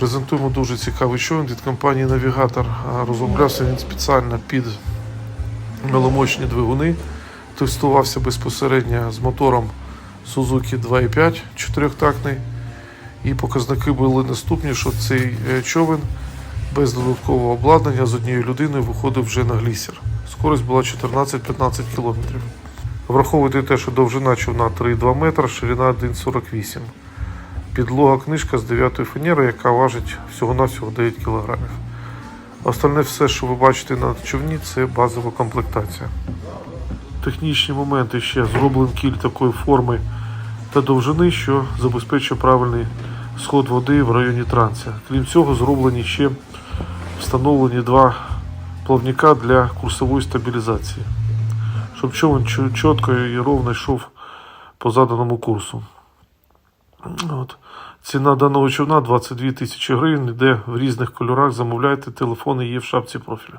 Презентуємо дуже цікавий човен від компанії Навігатор. Розроблявся він спеціально під маломощні двигуни. Тестувався безпосередньо з мотором Suzuki 2.5 чотирьохтактний. І показники були наступні, що цей е, човен без додаткового обладнання з однією людиною виходив вже на глісер. Скорість була 14-15 км. Враховуйте те, що довжина човна 3,2 метра, ширина 1,48 Підлога книжка з 9 фанери, яка важить всього-навсього 9 кг. Остальне все, що ви бачите на човні, це базова комплектація. Технічні моменти ще зроблений кіль такої форми та довжини, що забезпечує правильний сход води в районі транса. Крім цього, зроблені ще встановлені два плавника для курсової стабілізації, щоб човен чітко і ровно йшов по заданому курсу. От. Ціна даного човна 22 тисячі гривень, йде в різних кольорах. Замовляйте, телефони є в шапці профіля.